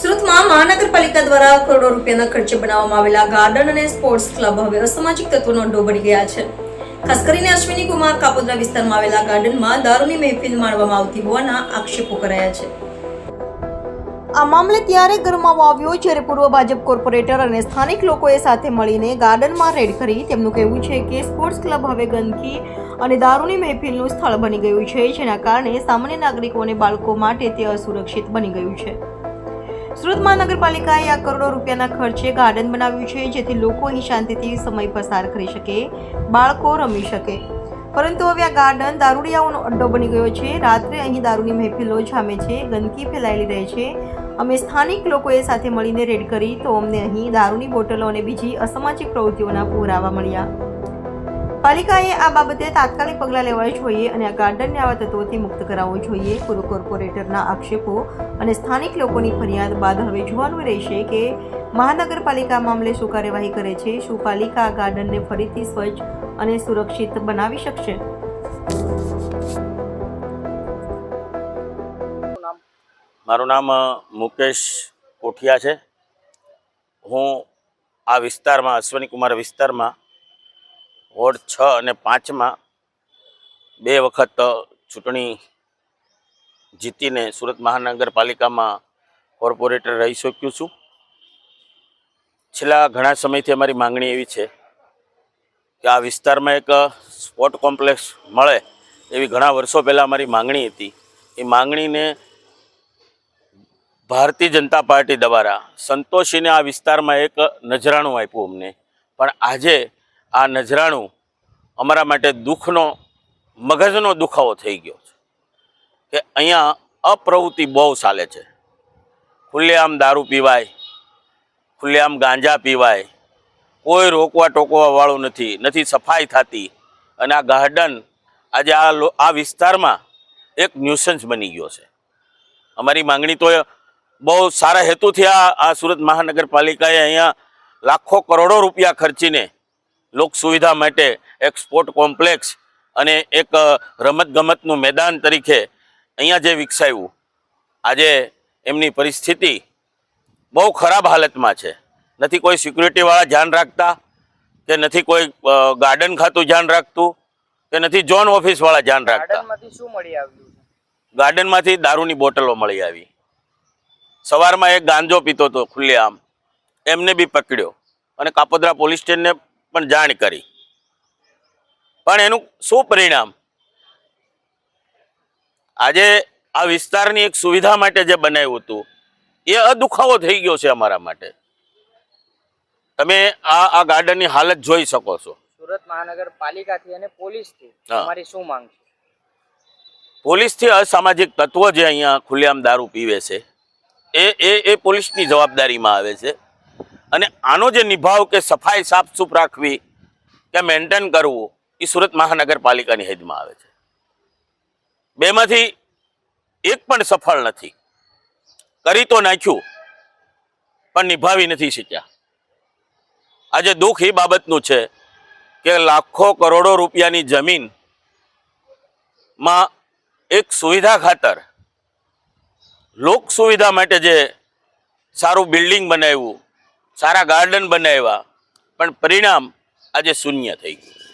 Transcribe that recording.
સુરતમાં મહાનગરપાલિકા દ્વારા કરોડો રૂપિયાના ખર્ચે બનાવવામાં આવેલા ગાર્ડન અને સ્પોર્ટ્સ ક્લબ હવે અસામાજિક તત્વોનો અડ્ડો બની ગયા છે. ખાસ કરીને અશ્વિની કુમાર કાપોદ્રા વિસ્તારમાં આવેલા ગાર્ડનમાં દારૂની મહેફિલ માણવામાં આવતી હોવાના આક્ષેપો કરાયા છે. આ મામલે ત્યારે ગરમાવો આવ્યો જ્યારે પૂર્વ ભાજપ કોર્પોરેટર અને સ્થાનિક લોકોએ સાથે મળીને ગાર્ડનમાં રેડ કરી. તેમનું કહેવું છે કે સ્પોર્ટ્સ ક્લબ હવે ગંદકી અને દારૂની મહેફિલનું સ્થળ બની ગયું છે, જેના કારણે સામાન્ય નાગરિકો અને બાળકો માટે તે અસુરક્ષિત બની ગયું છે. સુરત મહાનગરપાલિકાએ આ કરોડો રૂપિયાના ખર્ચે ગાર્ડન બનાવ્યું છે, જેથી લોકો અહીં શાંતિથી સમય પસાર કરી શકે, બાળકો રમી શકે. પરંતુ હવે આ ગાર્ડન દારૂડિયાઓનો અડ્ડો બની ગયો છે. રાત્રે અહીં દારૂની મહેફિલો જામે છે, ગંદકી ફેલાયેલી રહે છે. અમે સ્થાનિક લોકોએ સાથે મળીને રેડ કરી, તો અમને અહીં દારૂની બોટલો અને બીજી અસામાજિક પ્રવૃત્તિઓના પુરાવા મળ્યા. પાલિકાએ આ બાબતે તાત્કાલિક પગલાં લેવા જોઈએ અને આ ગાર્ડનને આવા તત્વોથી મુક્ત કરાવવો જોઈએ. પૂર્વ કોર્પોરેટરના આક્ષેપો અને સ્થાનિક લોકોની ફરિયાદ બાદ હવે જોવાનું રહેશે કે મહાનગરપાલિકા મામલે શું કાર્યવાહી કરે છે, શું પાલિકા આ ગાર્ડનને ફરીથી સ્વચ્છ અને સુરક્ષિત બનાવી શકશે? મારું નામ મુકેશ કોઠિયા છે. હું આ વિસ્તારમાં અશ્વિની કુમાર વિસ્તારમાં વોર્ડ છ અને પાંચમાં બે વખત ચૂંટણી જીતીને સુરત મહાનગરપાલિકામાં કોર્પોરેટર રહી શક્યું છું. છેલ્લા ઘણા સમયથી અમારી માંગણી એવી છે કે આ વિસ્તારમાં એક સ્પોર્ટ કોમ્પ્લેક્સ મળે એવી ઘણા વર્ષો પહેલાં અમારી માંગણી હતી. એ માંગણીને ભારતીય જનતા પાર્ટી દ્વારા સંતોષીને આ વિસ્તારમાં એક નજરાણું આપ્યું અમને. પણ આજે આ નજરાણું અમારા માટે દુઃખનો, મગજનો દુખાવો થઈ ગયો છે. કે અહીંયા અપ્રવૃત્તિ બહુ ચાલે છે. ખુલ્લેઆમ દારૂ પીવાય, ખુલ્લેઆમ ગાંજા પીવાય, કોઈ રોકવા ટોકવા વાળું નથી નથી સફાઈ થતી. અને આ ગાર્ડન આજે આ આ વિસ્તારમાં એક ન્યુસન્સ બની ગયો છે. અમારી માંગણી તો બહુ સારા હેતુથી આ સુરત મહાનગરપાલિકાએ અહીંયા લાખો કરોડો રૂપિયા ખર્ચીને લોક સુવિધા માટે એક સ્પોર્ટ કોમ્પ્લેક્સ અને એક રમતગમતનું મેદાન તરીકે અહીંયા જે વિકસાવ્યું. આજે એમની પરિસ્થિતિ બહુ ખરાબ હાલતમાં છે. નથી કોઈ સિક્યુરિટીવાળા ધ્યાન રાખતા કે નથી કોઈ ગાર્ડન ખાતું ધ્યાન રાખતું કે નથી જોન ઓફિસવાળા ધ્યાન રાખતા? ગાર્ડનમાંથી શું મળી આવ્યું ગાર્ડનમાંથી દારૂની બોટલો મળી આવી. સવારમાં એક ગાંજો પીતો હતો ખુલ્લેઆમ. એમને બી પકડ્યો. અને કાપોદ્રા પોલીસ સ્ટેશનને પણ જાણ કરી. પણ એનું શું પરિણામ? આજે આ વિસ્તારની એક સુવિધા માટે જે બનાવ્યું હતું એ અદુખાવો થઈ ગયો છે અમારા માટે. તમે આ આ ગાર્ડનની હાલત જોઈ શકો છો. સુરત મહાનગરપાલિકાથી અને પોલીસથી અમારી શું માંગ છે? પોલીસથી અસામાજિક તત્વો જે અહીંયા ખુલ્લેઆમ દારૂ પીવે છે એ એ એ પોલીસની જવાબદારીમાં આવે છે. અને આનો જે નિભાવ કે સફાઈ સાફસૂફ રાખવી કે મેન્ટેન કરવું, એ સુરત મહાનગરપાલિકાની હદમાં આવે છે. બેમાંથી એક પણ સફળ નથી. કરી તો નાખ્યું, પણ નિભાવી નથી શીખ્યા આજે દુઃખ એ બાબતનું છે કે લાખો કરોડો રૂપિયાની જમીનમાં એક સુવિધા ખાતર, લોક સુવિધા માટે જે સારું બિલ્ડિંગ બનાવ્યું સારા ગાર્ડન બનાવ્યા પણ પરિણામ આજે શૂન્ય થઈ ગયું.